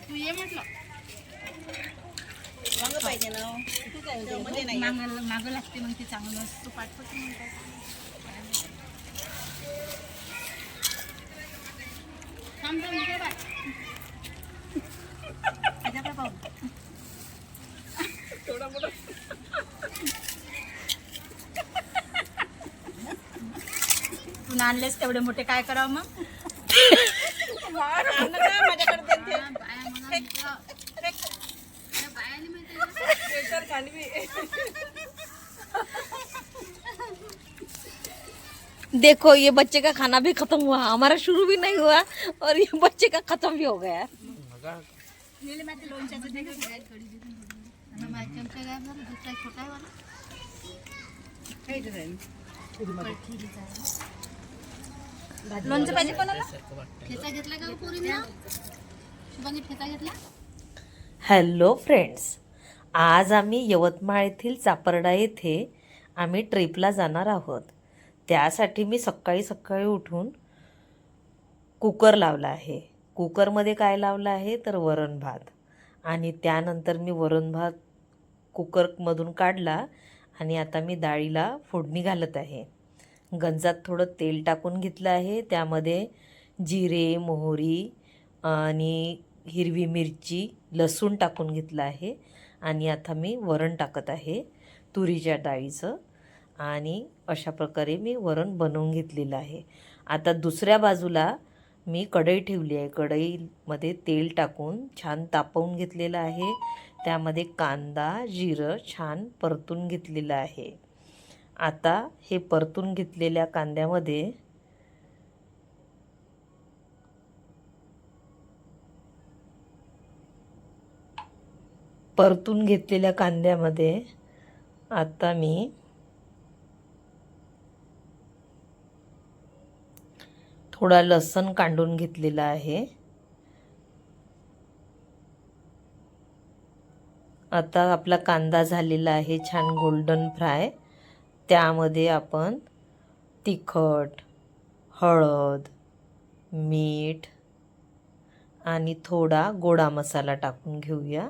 तू ये म्हटलं. वांग पाहिजे ना हो. तू काय म्हणते? मध्ये नाही मागं मागं लागते मग ते चांगलं तू पाठवते मग काय? थांब कुठून आणलेस तेवढे मोठे काय करावं मग? देखो, ये बच्चे का खाना भी खत्म हुआ। हमारा शुरू भी नहीं हुआ और ये बच्चे का खत्म भी हो गया। छोटा लोणचं पाहिजे कोणाला? ठेचा घेतला का पोरी शुभांगी ठेचा घेतला? हॅलो फ्रेंड्स आज आम्ही यवतमाळ येथील चापर्डा येथे आम्ही ट्रिपला जाणार आहोत. त्यासाठी मी सकाळी सकाळी उठून कुकर लावला आहे. कुकरमध्ये काय लावलं आहे तर वरण भात. आणि त्यानंतर मी वरण भात कुकरमधून काढला आणि आता मी डाळीला फोडणी घालत आहे. गंजात थोडं तेल टाकून घेतलं आहे. त्यामध्ये जिरे मोहरी आणि हिरवी मिरची लसूण टाकून घेतलं आहे. आणि आता मी वरण टाकत आहे तुरीच्या डाळीचं. आणि अशा प्रकारे मी वरण बनवून घेतलेलं आहे. आता दुसऱ्या बाजूला मी कढई ठेवली आहे. कढईमध्ये तेल टाकून छान तापवून घेतलेलं आहे. त्यामध्ये कांदा जिरं छान परतून घेतलेलं आहे. आता हे परतून घेतलेल्या कांद्यामध्ये परतून घेतलेल्या कांद्यामध्ये आता मी थोडा लसण कांडून घेतलेला आहे. आता आपला कांदा झालेला आहे छान गोल्डन फ्राय त्यामध्ये आपण तिखट हळद मीठ आणि थोडा गोडा मसाला टाकून घेऊया.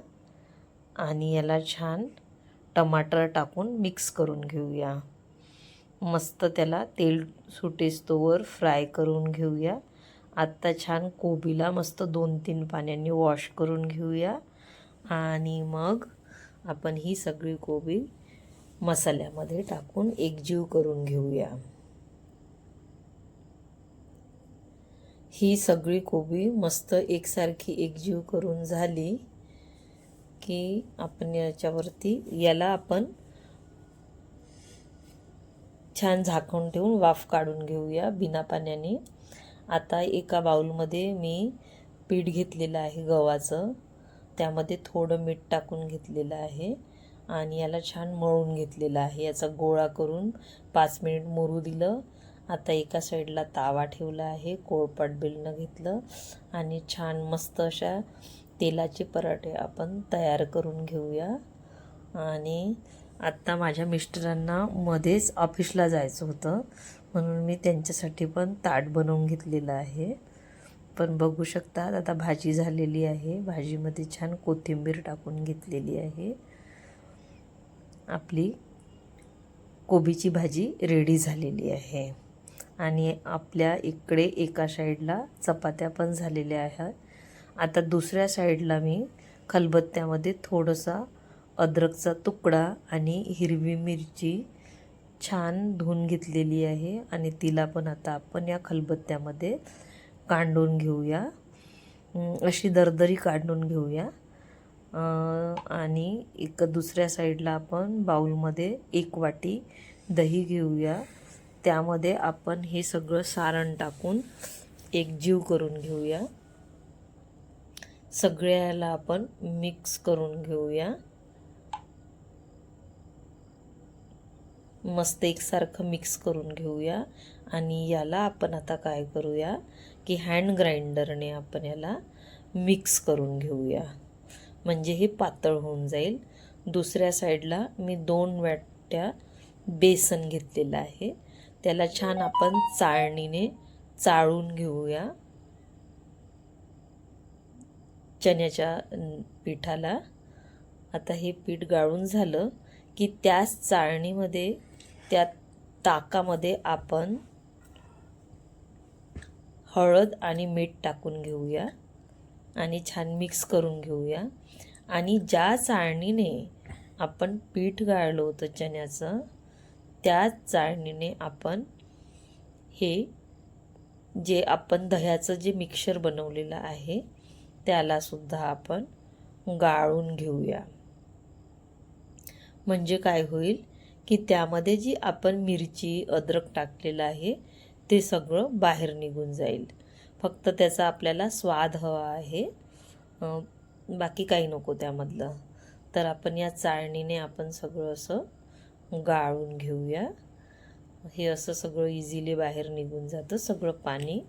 आणि याला छान टमाटर टाकून मिक्स करून घेऊया. मस्त त्याला तेल सुटेस्तोवर फ्राय करून घेऊया. आत्ता छान कोबीला मस्त दोन तीन पाण्याने वॉश करून घेऊया. आणि मग आपण ही सगळी कोबी मसाल्यामध्ये टाकून एकजीव करून घेऊया. ही सगळी कोबी मस्त एकसारखी एकजीव करून झाली की आपण याच्यावरती याला आपण छान झाकून ठेवून वाफ काढून घेऊया बिना पाण्याने. आता एका बाऊलमध्ये मी पीठ घेतलेलं आहे गव्हाचं. त्यामध्ये थोडं मीठ टाकून घेतलेलं आहे. आणि याला छान मळून घेतलेलं आहे. याचा गोळा करून पाच मिनिट मुरू दिलं. आता एका साईडला तावा ठेवला आहे. कोळपाट बेलणं घेतलं. आणि छान मस्त अशा तेलाचे पराठे आपण तयार करून घेऊया. आणि आत्ता माझ्या मिस्टरांना मध्येच ऑफिसला जायचं होतं. म्हणून मी त्यांच्यासाठी पण ताट बनवून घेतलेलं आहे. पण बघू शकतात आता भाजी झालेली आहे. भाजीमध्ये छान कोथिंबीर टाकून घेतलेली आहे. आपली कोबीची भाजी रेडी झालेली आहे. आणि आपल्या इकडे एका साईडला चपात्या पण झालेल्या आहेत. आता दुसऱ्या साईडला मी खलबत्त्यामध्ये थोडंसा अद्रकचा तुकडा आणि हिरवी मिरची छान धुवून घेतलेली आहे. आणि तिला पण आता आपण या खलबत्त्यामध्ये कांडून घेऊया. अशी दरदरी काढून घेऊया. आणि एक दुसऱ्या साईडला आपण बाऊलमध्ये एक वाटी दही घेऊया. त्यामध्ये आपण हे सगळं सारण टाकून एक जीव करून घेऊया. सगळ्याला आपण मिक्स करून घेऊया. मस्त एकसारखं मिक्स करून घेऊया. आणि याला आपण आता काय करूया की हँड ग्राइंडरने आपण याला मिक्स करून घेऊया. म्हणजे हे पातळ होऊन जाईल. दुसऱ्या साईडला मी दोन वाट्या बेसन घेतलेलं आहे. त्याला छान आपण चाळणीने चाळून घेऊया. चण्याच्या पिठाला. आता हे पीठ गाळून झालं की त्याच चाळणीमध्ये त्या ताकामध्ये आपण हळद आणि मीठ टाकून घेऊया. आणि छान मिक्स करून घेऊया. आणि ज्या चाळणीने आपण पीठ गाळलं होतं चण्याचं त्याच चाळणीने आपण हे जे आपण दह्याचं जे मिक्सर बनवलेलं आहे त्यालासुद्धा आपण गाळून घेऊया. म्हणजे काय होईल की त्यामध्ये जी आपण मिरची अद्रक टाकलेलं आहे ते सगळं बाहेर निघून जाईल. फक्त त्याचा आपल्याला स्वाद हवा आहे. बाकी काही नको त्यामधलं. तर आपण या चाळणीने आपण सगळं असं गाळून घेऊया. हे असं सगळं इझिली बाहेर निघून जातं सगळं पाणी.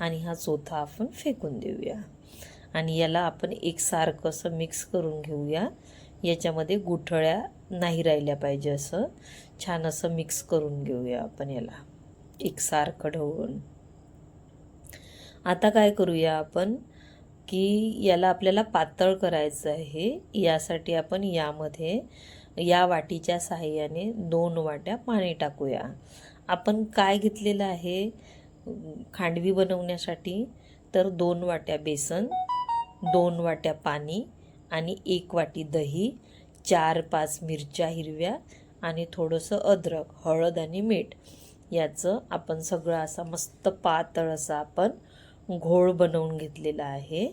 आणि हा चोथा आपण फेकून देऊया. आणि याला आपण एकसारखं असं मिक्स करून घेऊया. याच्यामध्ये गुठळ्या नाही राहिल्या पाहिजे असं. छान असं मिक्स करून घेऊया आपण याला. एकसारखं ढवळून. आता काय करूया आपण की याला आपल्याला पातळ करायचं आहे. यासाठी आपण यामध्ये या वाटीच्या साहाय्याने दोन वाट्या पाणी टाकूया. आपण काय घेतलेलं आहे? खांडवी बनवण्यासाठी तर दोन वाट्या बेसन दोन वाट्या पाणी आणि एक वाटी दही चार पाच मिरच्या हिरव्या आणि थोडंसं अद्रक हळद आणि मीठ. याचं आपण सगळं असा मस्त पातळ असा आपण घोळ बनवून घेतलेला आहे.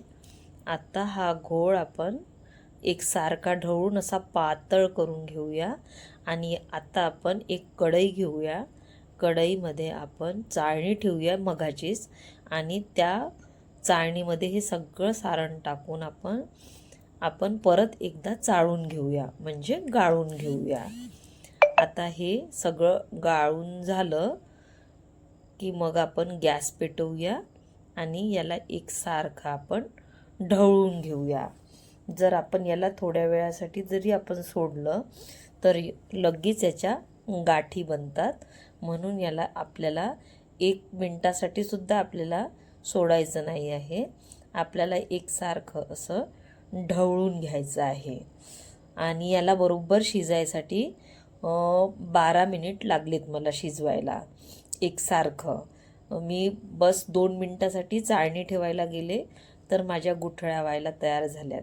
आता हा घोळ आपण एक सारखा ढवळून असा पातळ करून घेऊया आणि आता आपण एक कढई घेऊया. कढईमध्ये आपण चाळणी ठेवूया मगाचीच आणि त्या चाळणीमध्ये हे सगळं सारण टाकून आपण आपण परत एकदा चाळून घेऊया म्हणजे गाळून घेऊया. आता हे सगळं गाळून झालं की मग आपण गॅस पेटवूया. आणि याला एकसारखं आपण ढवळून घेऊया. जर आपण याला थोड्या वेळासाठी जरी आपण सोडलं तर लगेच याच्या गाठी बनतात. म्हणून याला आपल्याला एक मिनटासाठी सुद्धा आपल्याला सोडायचं नाही आहे. आपल्याला एकसारखं असं ढवळून घ्यायचं आहे. आणि याला बरोबर शिजायसाठी बारा मिनिट लागलेत मला शिजवायला. एकसारखं. मी बस दोन मिनटासाठी चाळणी ठेवायला गेले तर माझ्या गुठळ्या व्हायला तयार झाल्यात.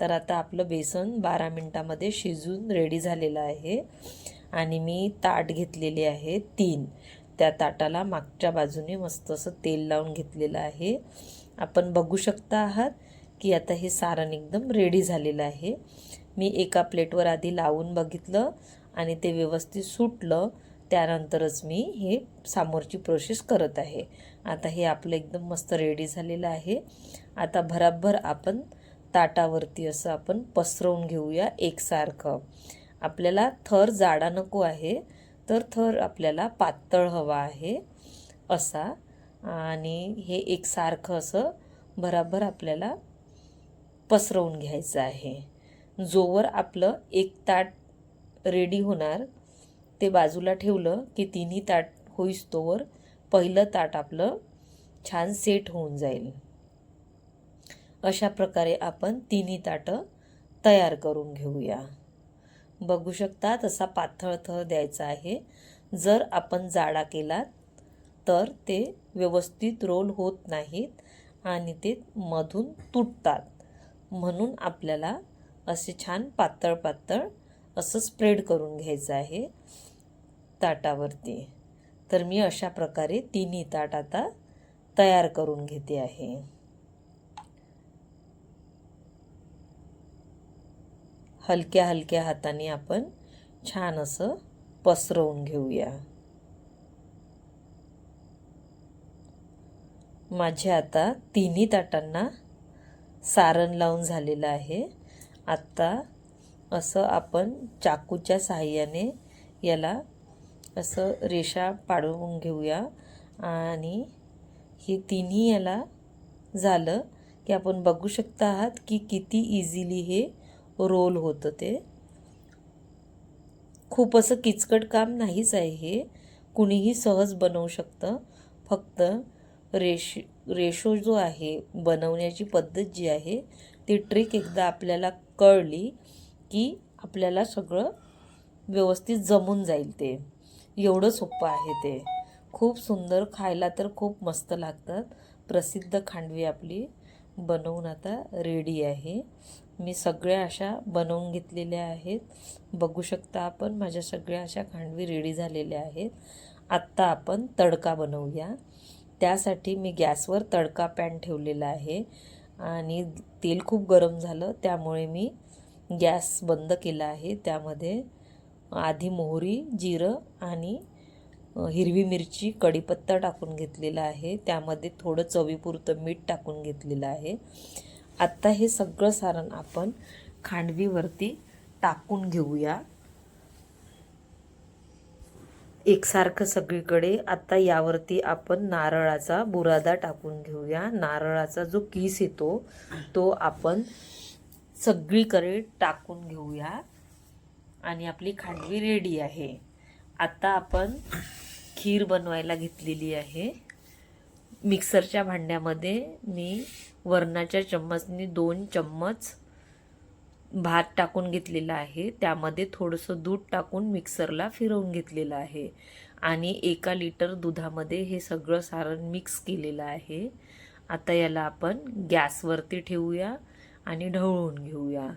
तर आता आपलं बेसन बारा मिनटामध्ये शिजून रेडी झालेलं आहे. आणि मी ताट घेतलेले आहे तीन. त्या ताटाला मागच्या बाजूने मस्त असं तेल लावून घेतलेलं आहे. आपण बघू शकता आहात की आता हे सारण एकदम रेडी झालेलं आहे. मी एका प्लेटवर आधी लावून बघितलं आणि ते व्यवस्थित सुटलं. त्यानंतरच मी हे समोरची प्रोसेस करत आहे. आता हे आपलं एकदम मस्त रेडी झालेलं आहे. आता भराभर आपण ताटावरती असं आपण पसरवून घेऊया एकसारखं. आपल्याला थर जाडा नको आहे तर थर आपल्याला पातळ हवा आहे असा. आणि हे एकसारखं असं भराभर आपल्याला पसरवून घ्यायचं आहे. जोवर आपलं एक ताट रेडी होणार ते बाजूला ठेवलं की तिन्ही ताट होईस तोवर पहिलं ताट आपलं छान सेट होऊन जाईल. अशा प्रकारे आपण तिन्ही ताटं तयार करून घेऊया. बघू शकता तसा पातळ थर द्यायचा आहे. जर आपण जाडा केला तर ते व्यवस्थित रोल होत नाहीत आणि ते मधून तुटतात. म्हणून आपल्याला असे छान पातळ पातळ असं स्प्रेड करून घ्यायचं आहे. ताटावरती. तर मी अशा प्रकारे तिन्ही ताट आता तयार करून घेते आहे. हलक्या हलक्या हाताने आपण छान असं पसरवून घेऊया. माझ्या आता तिन्ही ताटांना सारण लावून झालेलं आहे. आत्ता असं आपण चाकूच्या साहाय्याने याला असं रेषा पाडवून घेऊया. आणि हे तिन्ही याला झालं की आपण बघू शकता आहात की किती इझिली हे रोल होतं ते. खूप असं किचकट काम नाहीच आहे हे. कुणीही सहज बनवू शकतं. फक्त रेश रेशो जो आहे बनवण्याची पद्धत जी आहे ती ट्रिक एकदा आपल्याला कळली की आपल्याला सगळं व्यवस्थित जमून जाईल ते. एवढं सोपं आहे ते. खूप सुंदर खायला तर खूप मस्त लागतात. प्रसिद्ध खांडवी आपली बनवून आता रेडी आहे. मी सगळ्या अशा बनवून घेतलेल्या आहेत. बघू शकता आपण माझ्या सगळ्या अशा खांडवी रेडी झालेल्या आहेत. आत्ता आपण तडका बनवूया. त्यासाठी मी गॅसवर तडका पॅन ठेवलेला आहे. आणि तेल खूप गरम झालं त्यामुळे मी गॅस बंद केला आहे. त्यामध्ये आधी मोहरी जिरं आणि हिरवी मिरची कढीपत्ता टाकून घेतलेला आहे. त्यामध्ये थोडं चवीपुरतं मीठ टाकून घेतलेलं आहे. आत्ता हे सगळं सारण आपण खांडवीवरती टाकून घेऊया. एकसारखं सगळीकडे आत्ता यावरती आपण नारळाचा बुरादा टाकून घेऊया. नारळाचा जो किस येतो तो आपण सगळीकडे टाकून घेऊया. आणि आपली खांडवी रेडी आहे. आता आपण खीर बनवायला घेतलेली आहे. मिक्सरच्या भांड्यामध्ये मी वरणाच्या चम्मचनी दोन चम्मच भात टाकून घेतलेला आहे. त्यामध्ये थोडंसं दूध टाकून मिक्सरला फिरवून घेतलेलं आहे. आणि एका लिटर दुधामध्ये हे सगळं सारण मिक्स केलेलं आहे. आता याला आपण गॅसवरती ठेवूया आणि ढवळून घेऊया.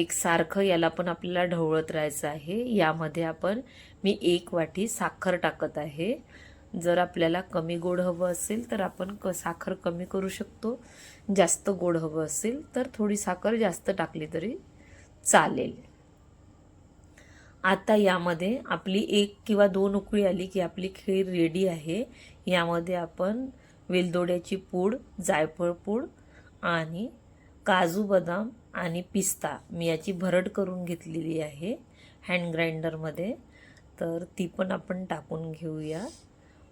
एक सारखं याला पण आपल्याला ढवळत राहायचं आहे. यामध्ये आपण मी एक वाटी साखर टाकत आहे. जर आपल्याला कमी गोड हवं असेल तर आपण क साखर कमी करू शकतो. जास्त गोड हवं असेल तर थोडी साखर जास्त टाकली तरी चालेल. आता यामध्ये आपली एक किंवा दोन उकळी आली की आपली खीर रेडी आहे. यामध्ये आपण वेलदोड्याची पूड जायफळ पूड आणि काजू बदाम आणि पिस्ता. मी याची भरड करून घेतलेली आहे हँड ग्राइंडरमध्ये तर ती पण आपण टाकून घेऊया.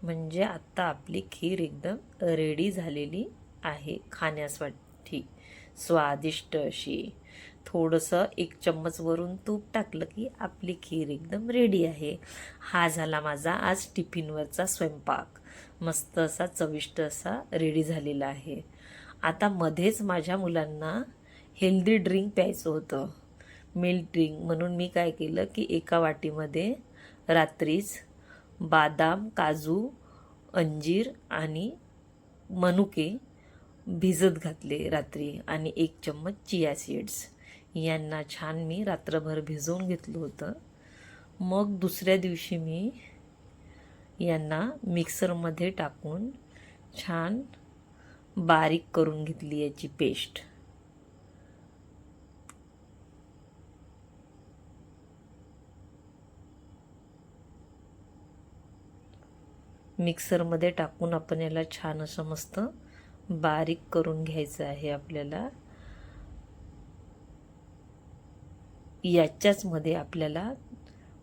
म्हणजे आत्ता आपली खीर एकदम रेडी झालेली आहे खाण्यासाठी. स्वादिष्ट अशी. थोडंसं एक चम्मच वरून तूप टाकलं की आपली खीर एकदम रेडी आहे. हा झाला माझा आज टिफिनवरचा स्वयंपाक. मस्त असा चविष्ट असा रेडी झालेला आहे. आता मध्येच माझ्या मुलांना हेल्दी ड्रिंक प्यायचं होतं. मिल्क ड्रिंक म्हणून मी काय केलं की एका वाटीमध्ये रात्रीच बादाम काजू अंजीर आणि मनुके भिजत घातले रात्री आणि एक चम्मच चिया सीड्स. यांना छान मी रात्रभर भिजवून घेतलं होतं. मग दुसऱ्या दिवशी मी यांना मिक्सरमध्ये टाकून छान बारीक करून घेतली याची पेस्ट. मिक्सरमध्ये टाकून आपण याला छान असं मस्त बारीक करून घ्यायचं आहे आपल्याला. याच्याचमध्ये आपल्याला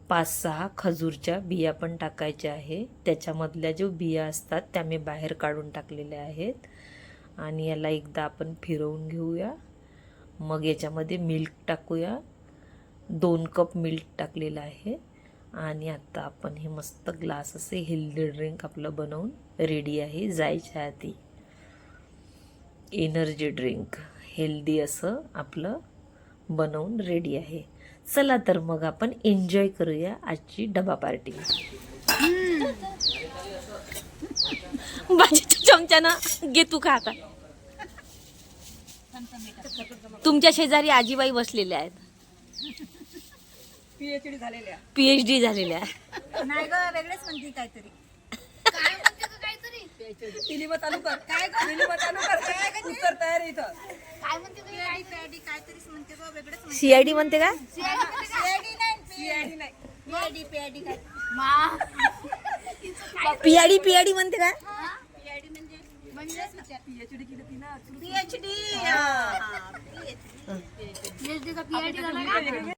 पाच सहा खजूरच्या बिया पण टाकायच्या आहे. त्याच्यामधल्या जो बिया असतात त्या मी बाहेर काढून टाकलेल्या आहेत. आणि याला एकदा आपण फिरवून घेऊया. मग याच्यामध्ये मिल्क टाकूया. दोन कप मिल्क टाकलेलं आहे. आणि आता आपण हे मस्त ग्लास असे हेल्दी ड्रिंक आपलं बनवून रेडी आहे. जायच्या आधी एनर्जी ड्रिंक हेल्दी असं आपलं बनवून रेडी आहे. चला तर मग आपण एन्जॉय करूया आजची डबा पार्टी भाजीच्या चमच्यानं घे तू का आता. तुमच्या शेजारी आजीबाई बसलेल्या आहेत. पीएचडी झालेल्या डी झालेल्या नाही ग वेगळेच म्हणते काहीतरी काय म्हणते ग काहीतरी तिलिमा चालू कर काय तिलिमा चालू कर उत्तर तयार आहे इथं काय म्हणते ग पीआयडी पीआयडी काहीतरीच म्हणते ग वेगळेच म्हणते सीआयडी म्हणते का पीआयडी नाही सीआयडी नाही पीआयडी पीआयडी काय मा पीआयडी पीआयडी म्हणते का पीआयडी म्हणजे पीएचडी केली ती ना पीएचडी पीएचडी का पीआयडी झाला का